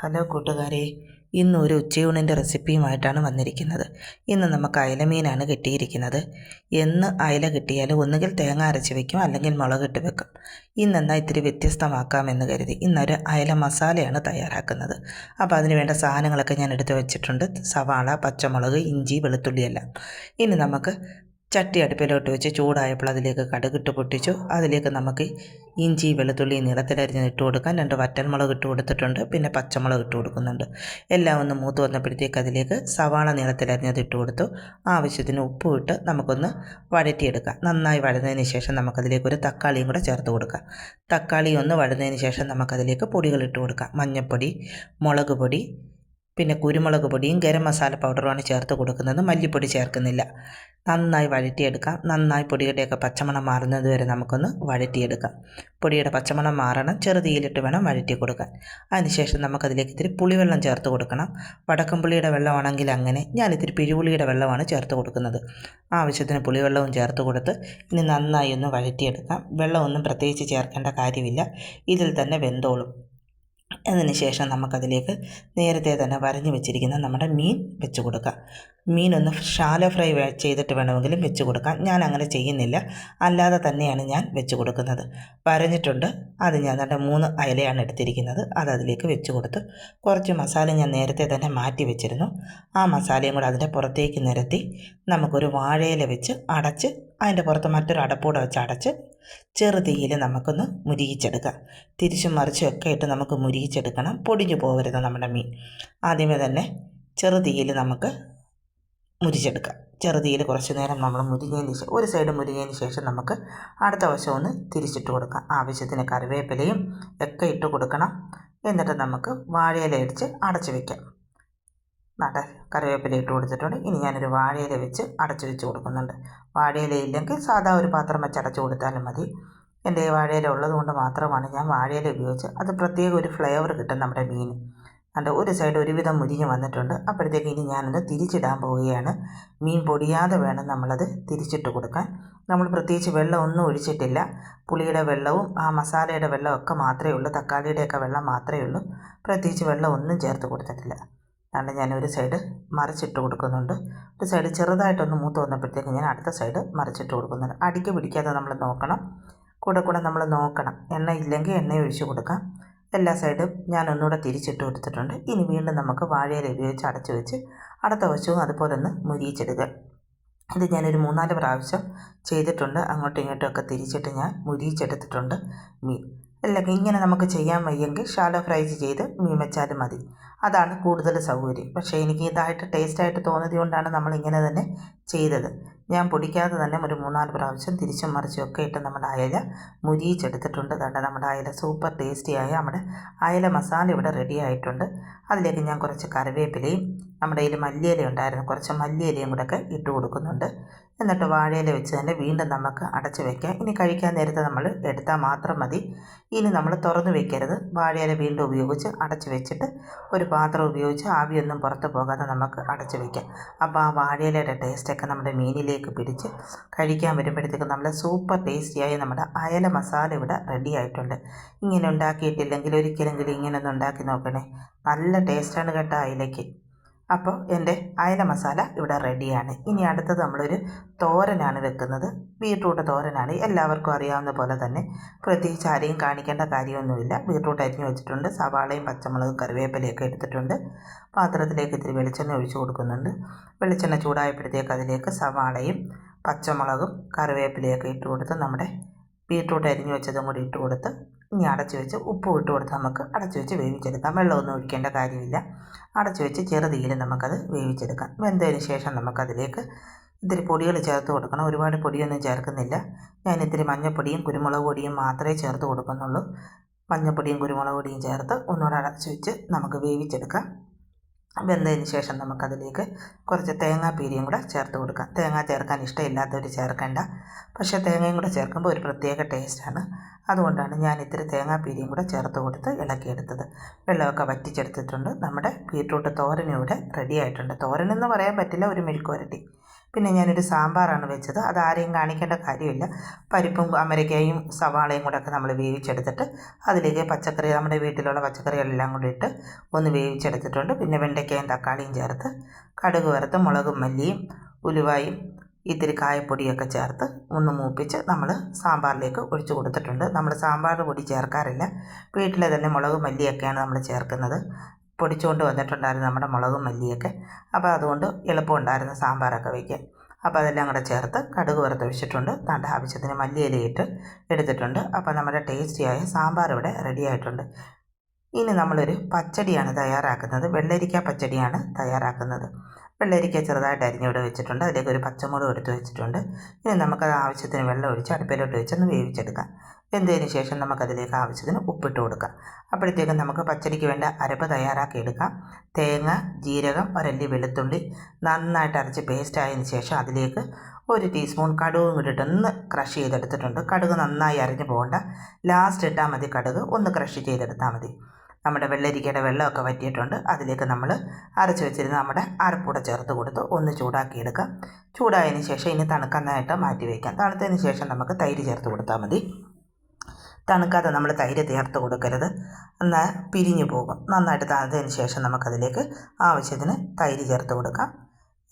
Hello കൂട്ടുകാരെ ഇന്ന് ഒരു ഉച്ചയൂണിന്റെ റെസിപ്പിയുമായിട്ടാണ് വന്നിരിക്കുന്നത്. ഇന്ന് നമുക്ക് അയലമീനാണ് കിട്ടിയിരിക്കുന്നത്. എന്ന് അയല കിട്ടിയാലും ഒന്നുകിൽ തേങ്ങ അരച്ച് വെക്കും അല്ലെങ്കിൽ മുളകിട്ട് വെക്കും. ഇന്നെന്നാൽ ഇത്തിരി വ്യത്യസ്തമാക്കാമെന്ന് കരുതി ഇന്നൊരു അയല മസാലയാണ് തയ്യാറാക്കുന്നത്. അപ്പോൾ അതിന് വേണ്ട സാധനങ്ങളൊക്കെ ഞാൻ എടുത്ത് വെച്ചിട്ടുണ്ട്. സവാള പച്ചമുളക് ഇഞ്ചി വെളുത്തുള്ളിയെല്ലാം. ഇനി നമുക്ക് ചട്ടി അടുപ്പിലോട്ട് വെച്ച് ചൂടായപ്പോൾ അതിലേക്ക് കടുകിട്ട് പൊട്ടിച്ചു. അതിലേക്ക് നമുക്ക് ഇഞ്ചി വെളുത്തുള്ളി നീളത്തിലരിഞ്ഞ് ഇട്ട് കൊടുക്കാം. രണ്ട് വറ്റൽമുളക് ഇട്ട് കൊടുത്തിട്ടുണ്ട്. പിന്നെ പച്ചമുളക് ഇട്ട് കൊടുക്കുന്നുണ്ട്. എല്ലാം ഒന്ന് മൂത്ത് വന്നപ്പോഴത്തേക്ക് അതിലേക്ക് സവാള നീളത്തിലരിഞ്ഞത് ഇട്ട് കൊടുത്തു. ആവശ്യത്തിന് ഉപ്പും ഇട്ട് നമുക്കൊന്ന് വഴറ്റിയെടുക്കാം. നന്നായി വഴന്നതിന് ശേഷം നമുക്കതിലേക്ക് ഒരു തക്കാളിയും കൂടെ ചേർത്ത് കൊടുക്കാം. തക്കാളി ഒന്ന് വഴന്നതിന് ശേഷം നമുക്കതിലേക്ക് പൊടികൾ ഇട്ട് കൊടുക്കാം. മഞ്ഞൾപ്പൊടി മുളക് പൊടി പിന്നെ കുരുമുളക് പൊടിയും ഗരം മസാല പൗഡറുമാണ് ചേർത്ത് കൊടുക്കുന്നത്. മല്ലിപ്പൊടി ചേർക്കുന്നില്ല. നന്നായി വഴറ്റിയെടുക്കാം. നന്നായി പൊടിയുടെയൊക്കെ പച്ചമണം മാറുന്നത് വരെ നമുക്കൊന്ന് വഴറ്റിയെടുക്കാം. പൊടിയുടെ പച്ചമണം മാറണം. ചെറുതീയിലിട്ട് വേണം വഴറ്റി കൊടുക്കാൻ. അതിനുശേഷം നമുക്കതിലേക്ക് ഇത്തിരി പുളിവെള്ളം ചേർത്ത് കൊടുക്കണം. വടക്കം പുളിയുടെ വെള്ളമാണെങ്കിൽ അങ്ങനെ. ഞാൻ ഇത്തിരി പിഴിപുളിയുടെ വെള്ളമാണ് ചേർത്ത് കൊടുക്കുന്നത്. ആവശ്യത്തിന് പുളിവെള്ളവും ചേർത്ത് കൊടുത്ത് ഇനി നന്നായി ഒന്ന് വഴറ്റിയെടുക്കാം. വെള്ളമൊന്നും പ്രത്യേകിച്ച് ചേർക്കേണ്ട കാര്യമില്ല. ഇതിൽ തന്നെ വെന്തോളും. അതിന് ശേഷം നമുക്കതിലേക്ക് നേരത്തെ തന്നെ വരഞ്ഞു വെച്ചിരിക്കുന്ന നമ്മുടെ മീൻ വെച്ച് കൊടുക്കാം. മീനൊന്ന് ഷാലോ ഫ്രൈ ചെയ്തിട്ട് വേണമെങ്കിലും വെച്ച് കൊടുക്കാം. ഞാൻ അങ്ങനെ ചെയ്യുന്നില്ല. അല്ലാതെ തന്നെയാണ് ഞാൻ വെച്ച് കൊടുക്കുന്നത്. വരഞ്ഞിട്ടുണ്ട്. അത് ഞാൻ നല്ല മൂന്ന് അയലയാണ് എടുത്തിരിക്കുന്നത്. അത് അതിലേക്ക് വെച്ച് കൊടുത്ത് കുറച്ച് മസാല ഞാൻ നേരത്തെ തന്നെ മാറ്റി വെച്ചിരുന്നു. ആ മസാലയും കൂടെ അതിന്റെ പുറത്തേക്ക് നിരത്തി നമുക്കൊരു വാഴയില വെച്ച് അടച്ച് അതിന്റെ പുറത്ത് മറ്റൊരു അടപ്പൂടെ വെച്ച് അടച്ച് ചെറുതീയിൽ നമുക്കൊന്ന് മുരിയിച്ചെടുക്കാം. തിരിച്ചും മറിച്ചും ഒക്കെ ഇട്ട് നമുക്ക് മുരിയിച്ചെടുക്കണം. പൊടിഞ്ഞു പോകരുത് നമ്മുടെ മീൻ. ആദ്യമേ തന്നെ ചെറുതീയിൽ നമുക്ക് മുരിച്ചെടുക്കാം ചെറുതിയിൽ കുറച്ച് നേരം നമ്മൾ ശേഷം ഒരു സൈഡ് മുരിഞ്ഞതിന് ശേഷം നമുക്ക് അടുത്ത വശം ഒന്ന് തിരിച്ചിട്ട് കൊടുക്കാം. ആവശ്യത്തിന് കറിവേപ്പിലയും ഒക്കെ ഇട്ട് കൊടുക്കണം. എന്നിട്ട് നമുക്ക് വാഴയില ഇടിച്ച് അടച്ചു വയ്ക്കാം നട കറിവേപ്പില ഇട്ട് കൊടുത്തിട്ടുണ്ട്. ഇനി ഞാനൊരു വാഴയില വെച്ച് അടച്ചു വെച്ച് കൊടുക്കുന്നുണ്ട്. വാഴയില ഇല്ലെങ്കിൽ സാധാ ഒരു പാത്രം വെച്ച് അടച്ചു കൊടുത്താലും മതി. എന്റെ വാഴയില ഉള്ളതുകൊണ്ട് മാത്രമാണ് ഞാൻ വാഴയില ഉപയോഗിച്ച് അത് പ്രത്യേക ഒരു ഫ്ലേവർ കിട്ടും നമ്മുടെ മീൻ അതുകൊണ്ട് ഒരു സൈഡ് ഒരുവിധം മുരിഞ്ഞ് വന്നിട്ടുണ്ട്. അപ്പോഴത്തേക്ക് ഇനി ഞാനത് തിരിച്ചിടാൻ പോവുകയാണ്. മീൻ പൊടിയാതെ വേണം നമ്മളത് തിരിച്ചിട്ട് കൊടുക്കാൻ. നമ്മൾ പ്രത്യേകിച്ച് വെള്ളം ഒന്നും ഒഴിച്ചിട്ടില്ല. പുളിയുടെ വെള്ളവും ആ മസാലയുടെ വെള്ളമൊക്കെ മാത്രമേ ഉള്ളൂ. തക്കാളിയുടെയൊക്കെ വെള്ളം മാത്രമേ ഉള്ളൂ. പ്രത്യേകിച്ച് വെള്ളം ഒന്നും ചേർത്ത് കൊടുത്തിട്ടില്ല. അതുകൊണ്ട് ഞാൻ ഒരു സൈഡ് മറിച്ചിട്ട് കൊടുക്കുന്നുണ്ട്. ഒരു സൈഡ് ചെറുതായിട്ടൊന്ന് മൂത്ത് വന്നപ്പോഴത്തേക്ക് ഞാൻ അടുത്ത സൈഡ് മറിച്ചിട്ട് കൊടുക്കുന്നുണ്ട്. അടിക്ക് പിടിക്കാതെ നമ്മൾ നോക്കണം. കൂടെ കൂടെ നമ്മൾ നോക്കണം. എണ്ണ ഇല്ലെങ്കിൽ എണ്ണ ഒഴിച്ച് കൊടുക്കാം. എല്ലാ സൈഡും ഞാൻ ഒന്നുകൂടെ തിരിച്ചിട്ട് കൊടുത്തിട്ടുണ്ട്. ഇനി വീണ്ടും നമുക്ക് വാഴയില ഉപയോഗിച്ച് അടച്ചു വെച്ച് അടുത്ത വശവും അതുപോലെ ഒന്ന് മുരിയിച്ചെടുക്കുക. ഇത് ഞാനൊരു മൂന്നാൽ പ്രാവശ്യം ചെയ്തിട്ടുണ്ട്. അങ്ങോട്ടും ഇങ്ങോട്ടും ഒക്കെ തിരിച്ചിട്ട് ഞാൻ മുരിയിച്ചെടുത്തിട്ടുണ്ട്. മീൻ അല്ലെങ്കിൽ ഇങ്ങനെ നമുക്ക് ചെയ്യാൻ വയ്യെങ്കിൽ ഷാലോ ഫ്രൈ ചെയ്ത് മീൻ വെച്ചാലും മതി. അതാണ് കൂടുതൽ സൗകര്യം. പക്ഷേ എനിക്ക് ഇതായിട്ട് ടേസ്റ്റായിട്ട് തോന്നിയത് കൊണ്ടാണ് നമ്മൾ ഇങ്ങനെ തന്നെ ചെയ്തത്. ഞാൻ പൊടിക്കാതെ തന്നെ ഒരു മൂന്നാൽ പ്രാവശ്യം തിരിച്ചും മറിച്ചും ഒക്കെ ഇട്ട് നമ്മുടെ അയല മുരിയിച്ചെടുത്തിട്ടുണ്ട്. കണ്ട? നമ്മുടെ അയല സൂപ്പർ ടേസ്റ്റിയായ നമ്മുടെ അയല മസാല ഇവിടെ റെഡി ആയിട്ടുണ്ട്. അതിലേക്ക് ഞാൻ കുറച്ച് കറിവേപ്പിലയും നമ്മുടെ കയ്യിൽ മല്ലിയില ഉണ്ടായിരുന്നു. കുറച്ച് മല്ലിയിലയും കൂടെ ഒക്കെ ഇട്ട് കൊടുക്കുന്നുണ്ട്. എന്നിട്ട് വാഴയില വെച്ച് തന്നെ വീണ്ടും നമുക്ക് അടച്ചു വയ്ക്കാം ഇനി കഴിക്കാൻ നേരത്തെ നമ്മൾ എടുത്താൽ മാത്രം മതി. ഇനി നമ്മൾ തുറന്നു വെക്കരുത്. വാഴയില വീണ്ടും ഉപയോഗിച്ച് അടച്ചു വെച്ചിട്ട് ഒരു പാത്രം ഉപയോഗിച്ച് ആവിയൊന്നും പുറത്ത് പോകാതെ നമുക്ക് അടച്ചു വയ്ക്കാം അപ്പോൾ ആ വാഴയിലയുടെ ടേസ്റ്റൊക്കെ നമ്മുടെ മീനിലേക്ക് പിടിച്ച് കഴിക്കാൻ വരുമ്പോഴത്തേക്ക് നമ്മൾ സൂപ്പർ ടേസ്റ്റിയായി നമ്മുടെ അയല മസാല ഇവിടെ റെഡി ആയിട്ടുണ്ട്. ഇങ്ങനെ ഉണ്ടാക്കിയിട്ടില്ലെങ്കിൽ ഒരിക്കലെങ്കിലും ഇങ്ങനെ ഒന്ന് ഉണ്ടാക്കി നോക്കണേ. നല്ല ടേസ്റ്റാണ് കേട്ടോ അയലയ്ക്ക്. അപ്പോൾ എന്റെ അയല മസാല ഇവിടെ റെഡിയാണ്. ഇനി അടുത്തത് നമ്മളൊരു തോരനാണ് വെക്കുന്നത്. ബീട്രൂട്ട് തോരനാണ്. എല്ലാവർക്കും അറിയാവുന്ന പോലെ തന്നെ പ്രത്യേകിച്ച് ആരെയും കാണിക്കേണ്ട കാര്യമൊന്നുമില്ല. ബീട്രൂട്ട് അരിഞ്ഞു വെച്ചിട്ടുണ്ട്. സവാളയും പച്ചമുളകും കറിവേപ്പിലയൊക്കെ എടുത്തിട്ടുണ്ട്. പാത്രത്തിലേക്ക് ഇത്തിരി വെളിച്ചെണ്ണ ഒഴിച്ചു കൊടുക്കുന്നുണ്ട്. വെളിച്ചെണ്ണ ചൂടായപ്പോഴത്തേക്ക് അതിലേക്ക് സവാളയും പച്ചമുളകും കറിവേപ്പിലയൊക്കെ ഇട്ട് കൊടുത്ത് നമ്മുടെ ബീട്രൂട്ട് അരിഞ്ഞു വെച്ചതും കൂടി ഇട്ട് കൊടുത്ത് ഇനി അടച്ചു വെച്ച് ഉപ്പ് ഇട്ട് കൊടുത്ത് നമുക്ക് അടച്ചു വെച്ച് വേവിച്ചെടുക്കാം. വെള്ളമൊന്നും ഒഴിക്കേണ്ട കാര്യമില്ല. അടച്ചു വെച്ച് ചെറുതീയിൽ നമുക്കത് വേവിച്ചെടുക്കാം. വെന്തതിന് ശേഷം നമുക്കതിലേക്ക് ഇത്തിരി പൊടികൾ ചേർത്ത് കൊടുക്കണം. ഒരുപാട് പൊടിയൊന്നും ചേർക്കുന്നില്ല. ഞാൻ ഇത്തിരി മഞ്ഞൾപ്പൊടിയും കുരുമുളക് പൊടിയും മാത്രമേ ചേർത്ത് കൊടുക്കുന്നുള്ളൂ. മഞ്ഞൾപ്പൊടിയും കുരുമുളക് പൊടിയും ചേർത്ത് ഒന്നുകൂടെ അടച്ചു വെച്ച് നമുക്ക് വേവിച്ചെടുക്കാം. വെന്തതിന് ശേഷം നമുക്കതിലേക്ക് കുറച്ച് തേങ്ങാ പീരിയും കൂടെ ചേർത്ത് കൊടുക്കാം. തേങ്ങ ചേർക്കാൻ ഇഷ്ടമില്ലാത്തവർ ചേർക്കേണ്ട. പക്ഷേ തേങ്ങയും കൂടെ ചേർക്കുമ്പോൾ ഒരു പ്രത്യേക ടേസ്റ്റാണ്. അതുകൊണ്ടാണ് ഞാൻ ഇത്തിരി തേങ്ങാ പീരിയും കൂടെ ചേർത്ത് കൊടുത്ത് ഇളക്കിയെടുത്തത്. വെള്ളമൊക്കെ വറ്റിച്ചെടുത്തിട്ടുണ്ട്. നമ്മുടെ ബീട്രൂട്ട് തോരനിവിടെ റെഡി ആയിട്ടുണ്ട്. തോരനെന്ന് പറയാൻ പറ്റില്ല ഒരു മിൽക്ക് വരട്ടി. പിന്നെ ഞാനൊരു സാമ്പാറാണ് വെച്ചത്. അത് ആരെയും കാണിക്കേണ്ട കാര്യമില്ല. പരിപ്പും അമരക്കയും സവാളയും കൂടെ ഒക്കെ നമ്മൾ വേവിച്ചെടുത്തിട്ട് അതിലേക്ക് പച്ചക്കറി നമ്മുടെ വീട്ടിലുള്ള പച്ചക്കറികളെല്ലാം കൂടി ഇട്ട് ഒന്ന് വേവിച്ചെടുത്തിട്ടുണ്ട്. പിന്നെ വെണ്ടയ്ക്കയും തക്കാളിയും ചേർത്ത് കടുക് വറുത്ത് മുളകും മല്ലിയും ഉലുവായും ഇത്തിരി കായപ്പൊടിയൊക്കെ ചേർത്ത് ഒന്ന് മൂപ്പിച്ച് നമ്മൾ സാമ്പാറിലേക്ക് ഒഴിച്ചു കൊടുത്തിട്ടുണ്ട്. നമ്മൾ സാമ്പാർ പൊടി ചേർക്കാറില്ല. വീട്ടിലെ തന്നെ മുളക് മല്ലിയൊക്കെയാണ് നമ്മൾ ചേർക്കുന്നത്. പൊടിച്ചുകൊണ്ട് വന്നിട്ടുണ്ടായിരുന്നു നമ്മുടെ മുളകും മല്ലിയൊക്കെ. അപ്പോൾ അതുകൊണ്ട് എളുപ്പമുണ്ടായിരുന്നു സാമ്പാറൊക്കെ വയ്ക്കാൻ. അപ്പോൾ അതെല്ലാം കൂടെ ചേർത്ത് കടുക് വറുത്ത് വെച്ചിട്ടുണ്ട്. തണ്ട ആവശ്യത്തിന് മല്ലിയിലയിട്ട് എടുത്തിട്ടുണ്ട്. അപ്പോൾ നമ്മുടെ ടേസ്റ്റിയായ സാമ്പാർ ഇവിടെ റെഡി ആയിട്ടുണ്ട്. ഇനി നമ്മളൊരു പച്ചടിയാണ് തയ്യാറാക്കുന്നത്. വെള്ളരിക്ക പച്ചടിയാണ് തയ്യാറാക്കുന്നത്. വെള്ളരിക്ക ചെറുതായിട്ട് അരിഞ്ഞിവിടെ വെച്ചിട്ടുണ്ട്. അതിലേക്ക് ഒരു പച്ചമുളക് എടുത്ത് വെച്ചിട്ടുണ്ട്. ഇനി നമുക്കത് ആവശ്യത്തിന് വെള്ളം ഒഴിച്ച് അടുപ്പിലോട്ട് വെച്ചൊന്ന് വേവിച്ചെടുക്കാം. വെന്തതിന് ശേഷം നമുക്കതിലേക്ക് ആവശ്യത്തിന് ഉപ്പിട്ട് കൊടുക്കാം. അപ്പോഴത്തേക്കും നമുക്ക് പച്ചടിക്ക് വേണ്ട അരപ്പ് തയ്യാറാക്കി എടുക്കാം. തേങ്ങ ജീരകം ഒരല്ലി വെളുത്തുള്ളി നന്നായിട്ട് അരച്ച് പേസ്റ്റ് ആയതിനു ശേഷം അതിലേക്ക് ഒരു ടീസ്പൂൺ കടുകും ഇട്ടിട്ടൊന്ന് ക്രഷ് ചെയ്തെടുത്തിട്ടുണ്ട്. കടുക് നന്നായി അരിഞ്ഞു പോകേണ്ട. ലാസ്റ്റ് ഇട്ടാൽ മതി കടുക്. ഒന്ന് ക്രഷ് ചെയ്തെടുത്താൽ മതി. നമ്മുടെ വെള്ളരിക്കയുടെ വെള്ളമൊക്കെ വറ്റിയിട്ടുണ്ട്. അതിലേക്ക് നമ്മൾ അരച്ച് വെച്ചിരുന്ന നമ്മുടെ അരപ്പൂടെ ചേർത്ത് കൊടുത്ത് ഒന്ന് ചൂടാക്കിയെടുക്കാം. ചൂടായതിന് ശേഷം ഇനി തണുക്കാനായിട്ട് മാറ്റി വയ്ക്കാം തണുത്തതിന് ശേഷം നമുക്ക് തൈര് ചേർത്ത് കൊടുത്താൽ മതി. തണുക്കാതെ നമ്മൾ തൈര് ചേർത്ത് കൊടുക്കരുത്. എന്നാൽ പിരിഞ്ഞു പോകും. നന്നായിട്ട് തണുത്തതിന് ശേഷം നമുക്കതിലേക്ക് ആവശ്യത്തിന് തൈര് ചേർത്ത് കൊടുക്കാം.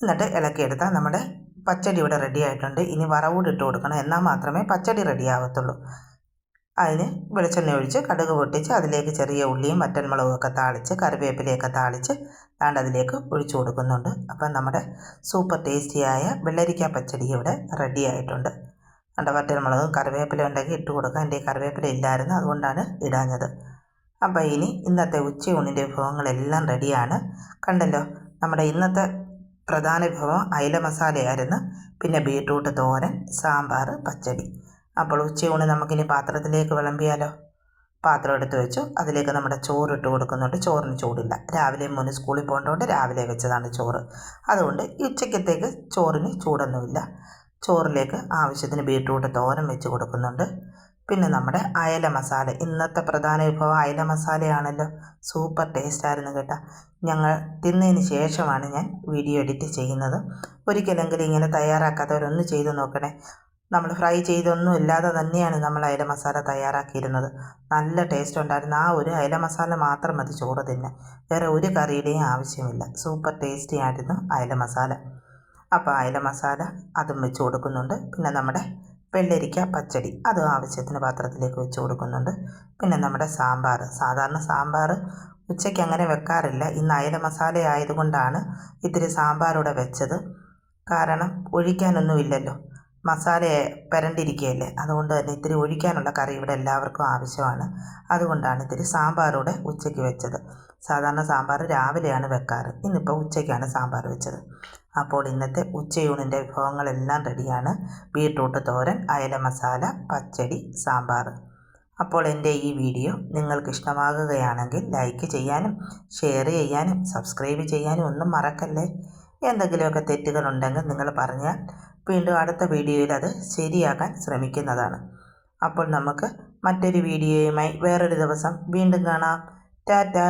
എന്നിട്ട് ഇളക്കിയെടുത്താൽ നമ്മുടെ പച്ചടി ഇവിടെ റെഡി ആയിട്ടുണ്ട്. ഇനി വറവൂടിട്ട് കൊടുക്കണം. എന്നാൽ മാത്രമേ പച്ചടി റെഡി ആവത്തുള്ളൂ. അതിന് വെളിച്ചെണ്ണ ഒഴിച്ച് കടുക് പൊട്ടിച്ച് അതിലേക്ക് ചെറിയ ഉള്ളിയും വറ്റൽമുളകും ഒക്കെ താളിച്ച് കറിവേപ്പിലയൊക്കെ താളിച്ച് താണ്ട് അതിലേക്ക് ഒഴിച്ചു കൊടുക്കുന്നുണ്ട്. അപ്പം നമ്മുടെ സൂപ്പർ ടേസ്റ്റിയായ വെള്ളരിക്ക പച്ചടി ഇവിടെ റെഡി ആയിട്ടുണ്ട്. കണ്ട കറിവേപ്പില ഉണ്ടെങ്കിൽ ഇട്ട് കൊടുക്കാം. എന്റെ കറിവേപ്പില ഇല്ലായിരുന്നു അതുകൊണ്ടാണ് ഇടാഞ്ഞത്. അപ്പോൾ ഇനി ഇന്നത്തെ ഉച്ചയൂണിന്റെ വിഭവങ്ങളെല്ലാം റെഡിയാണ് കണ്ടല്ലോ നമ്മുടെ ഇന്നത്തെ പ്രധാന വിഭവം അയില മസാലയായിരുന്നു. പിന്നെ ബീട്രൂട്ട് തോരൻ സാമ്പാർ പച്ചടി. അപ്പോൾ ഉച്ചയൂണ് നമുക്കിനി പാത്രത്തിലേക്ക് വിളമ്പിയാലോ? പാത്രം എടുത്ത് വെച്ചു. അതിലേക്ക് നമ്മുടെ ചോറ് ഇട്ട് കൊടുക്കുന്നുണ്ട്. ചോറിന് ചൂടില്ല. രാവിലെ മുന്ന് സ്കൂളിൽ പോകേണ്ടതുകൊണ്ട് രാവിലെ വെച്ചതാണ് ചോറ്. അതുകൊണ്ട് ഈ ഉച്ചക്കത്തേക്ക് ചോറിന് ചൂടൊന്നുമില്ല. ചോറിലേക്ക് ആവശ്യത്തിന് ബീട്രൂട്ട് തോരൻ വെച്ച് കൊടുക്കുന്നുണ്ട്. പിന്നെ നമ്മുടെ അയല മസാല. ഇന്നത്തെ പ്രധാന വിഭവം അയല മസാലയാണല്ലോ. സൂപ്പർ ടേസ്റ്റായിരുന്നു കേട്ടോ. ഞങ്ങൾ തിന്നതിന് ശേഷമാണ് ഞാൻ വീഡിയോ എഡിറ്റ് ചെയ്യുന്നത്. ഒരിക്കലെങ്കിലും ഇങ്ങനെ തയ്യാറാക്കാത്തവരൊന്ന് ചെയ്ത് നോക്കണേ. നമ്മൾ ഫ്രൈ ചെയ്തൊന്നും ഇല്ലാതെ തന്നെയാണ് നമ്മൾ അയല മസാല തയ്യാറാക്കിയിരുന്നത്. നല്ല ടേസ്റ്റ് ഉണ്ടായിരുന്നു. ആ ഒരു അയല മസാല മാത്രം മതി ചോറ് തന്നെ വേറെ ഒരു കറിയുടെയും ആവശ്യമില്ല. സൂപ്പർ ടേസ്റ്റി ആയിരുന്നു അയല മസാല. അപ്പോൾ അയല മസാല അതും വെച്ച് കൊടുക്കുന്നുണ്ട്. പിന്നെ നമ്മുടെ വെള്ളരിക്ക പച്ചടി അതും ആവശ്യത്തിന് പാത്രത്തിലേക്ക് വെച്ച് കൊടുക്കുന്നുണ്ട്. പിന്നെ നമ്മുടെ സാമ്പാർ. സാധാരണ സാമ്പാർ ഉച്ചയ്ക്ക് അങ്ങനെ വെക്കാറില്ല. ഇന്ന് അയല മസാല ആയതുകൊണ്ടാണ് ഇത്തിരി സാമ്പാറൂടെ വെച്ചത്. കാരണം ഒഴിക്കാനൊന്നുമില്ലല്ലോ മസാല പുരണ്ടിരിക്കുകയല്ലേ? അതുകൊണ്ട് തന്നെ ഇത്തിരി ഒഴിക്കാനുള്ള കറി ഇവിടെ എല്ലാവർക്കും ആവശ്യമാണ്. അതുകൊണ്ടാണ് ഇത്തിരി സാമ്പാറൂടെ ഉച്ചയ്ക്ക് വെച്ചത്. സാധാരണ സാമ്പാർ രാവിലെയാണ് വെക്കാറ്. ഇന്നിപ്പോൾ ഉച്ചയ്ക്കാണ് സാമ്പാർ വെച്ചത്. അപ്പോൾ ഇന്നത്തെ ഉച്ചയൂണിന്റെ വിഭവങ്ങളെല്ലാം റെഡിയാണ്. ബീട്രൂട്ട് തോരൻ അയല മസാല പച്ചടി സാമ്പാർ. അപ്പോൾ എന്റെ ഈ വീഡിയോ നിങ്ങൾക്ക് ഇഷ്ടമാകുകയാണെങ്കിൽ ലൈക്ക് ചെയ്യാനും ഷെയർ ചെയ്യാനും സബ്സ്ക്രൈബ് ചെയ്യാനും ഒന്നും മറക്കല്ലേ? എന്തെങ്കിലുമൊക്കെ തെറ്റുകളുണ്ടെങ്കിൽ നിങ്ങൾ പറഞ്ഞാൽ വീണ്ടും അടുത്ത വീഡിയോയിൽ അത് ശരിയാക്കാൻ ശ്രമിക്കുന്നതാണ്. അപ്പോൾ നമുക്ക് മറ്റൊരു വീഡിയോയുമായി വേറൊരു ദിവസം വീണ്ടും കാണാം. ടാറ്റാ!